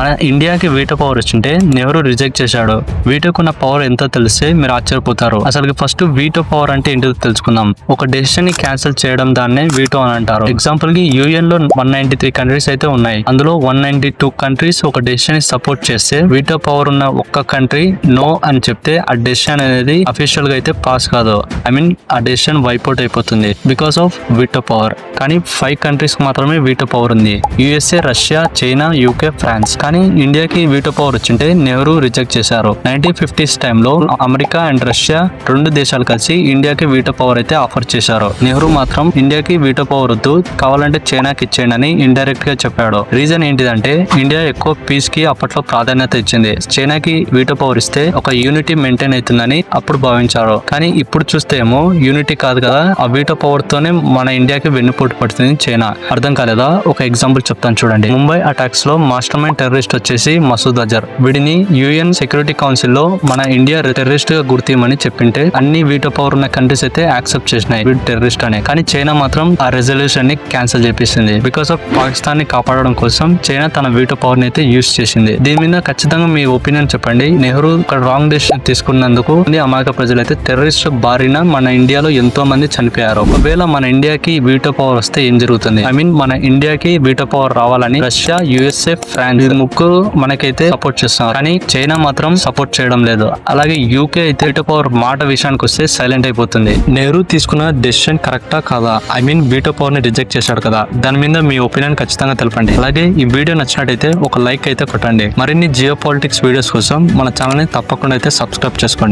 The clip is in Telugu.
మన ఇండియాకి వీటో పవర్ వచ్చింటే నెహ్రూ రిజెక్ట్ చేశాడు. వీటోకున్న పవర్ ఎంతో తెలిస్తే మీరు ఆశ్చర్యపోతారు. అసలు ఫస్ట్ వీటో పవర్ అంటే ఏంటో తెలుసుకుందాం. ఒక డెసిషన్ని క్యాన్సిల్ చేయడం దాన్నే వీటో అని అంటారు. ఎగ్జాంపుల్కి యూఎన్లో వన్ నైన్టీ త్రీ కంట్రీస్ అయితే ఉన్నాయి. అందులో వన్ నైన్టీ టూ కంట్రీస్ ఒక డెసిషన్ని సపోర్ట్ చేస్తే వీటో పవర్ ఉన్న ఒక్క కంట్రీ నో అని చెప్తే ఆ డెసిషన్ అనేది అఫీషియల్గా అయితే పాస్ కాదు. ఐ మీన్ ఆ డెసిషన్ వైపౌట్ అయిపోతుంది బికాస్ ఆఫ్ వీటో పవర్ కానీ ఫైవ్ కంట్రీస్ మాత్రమే వీటో పవర్ ఉంది. USA Russia China UK France కానీ కానీ ఇండియాకి వీటో పవర్ వచ్చింటే నెహ్రూ రిజెక్ట్ చేశారు. నైన్టీన్ ఫిఫ్టీస్ టైంలో అమెరికా అండ్ రష్యా రెండు దేశాలు కలిసి ఇండియాకి వీటో పవర్ అయితే ఆఫర్ చేశారు. నెహ్రూ మాత్రం ఇండియాకి వీటో పవర్ వద్దు కావాలంటే చైనాకి ఇచ్చేయండి అని ఇండైరెక్ట్గా చెప్పాడు. రీజన్ ఏంటిదంటే ఇండియా ఎక్కువ పీస్కి అప్పట్లో ప్రాధాన్యత ఇచ్చింది. చైనాకి వీటో పవర్ ఇస్తే ఒక యూనిటీ మెయింటైన్ అవుతుందని అప్పుడు భావించారు. కానీ ఇప్పుడు చూస్తే ఏమో యూనిటీ కాదు కదా ఆ వీటో పవర్ తోనే మన ఇండియాకి వెన్నుపోటు పడుతుంది చైనా. అర్థం కాలేదా? ఒక ఎగ్జాంపుల్ చెప్తాను చూడండి. ముంబై అటాక్స్లో మాస్టర్ మైండ్ టెర్రరిస్ట్ వచ్చేసి మసూద్ అజర్. వీడిని యుఎన్ సెక్యూరిటీ కౌన్సిల్లో మన ఇండియా టెర్రరిస్ట్గా గుర్తిమని చెప్పింటే అన్ని వీటో పవర్ ఉన్న కంట్రీస్ అయితే యాక్సెప్ట్ చేసినాయి వీడు టెర్రరిస్ట్ అనే. కానీ చైనా మాత్రం ఆ రెజల్యూషన్ని క్యాన్సిల్ చేపిస్తుంది. బికాస్ ఆఫ్ పాకిస్తాన్ని కాపాడడం కోసం చైనా తన వీటో పవర్ని అయితే యూస్ చేసింది. దీని మీద ఖచ్చితంగా మీ ఒపీనియన్ చెప్పండి. నెహ్రూ ఇక్కడ రాంగ్ డెసిషన్ తీసుకున్నందుకు అమాయక ప్రజలు అయితే టెర్రరిస్ట్ బారిన మన ఇండియాలో ఎంతో మంది చనిపోయారు. ఒకవేళ మన ఇండియాకి వీటో పవర్ వస్తే ఏం జరుగుతుంది? ఐ మీన్ మన ఇండియాకి వీటో పవర్ రావాలని రష్యా యుఎస్ఏ ఫ్రాన్స్ ముగ్గురు మనకైతే సపోర్ట్ చేస్తున్నారు కానీ చైనా మాత్రం సపోర్ట్ చేయడం లేదు. అలాగే యూకే అయితే వీటో పవర్ మాట విషయానికి వస్తే సైలెంట్ అయిపోతుంది. నెహ్రూ తీసుకున్న డెసిషన్ కరెక్టా కాదా? ఐ మీన్ వీటో పవర్ని రిజెక్ట్ చేశాడు కదా? దాని మీద మీ ఒపీనియన్ ఖచ్చితంగా తెలపండి. అలాగే ఈ వీడియో నచ్చినట్టయితే ఒక లైక్ అయితే కొట్టండి. మరిన్ని జియో పాలిటిక్స్ వీడియోస్ కోసం మన ఛానల్ని తప్పకుండా అయితే సబ్స్క్రైబ్ చేసుకోండి.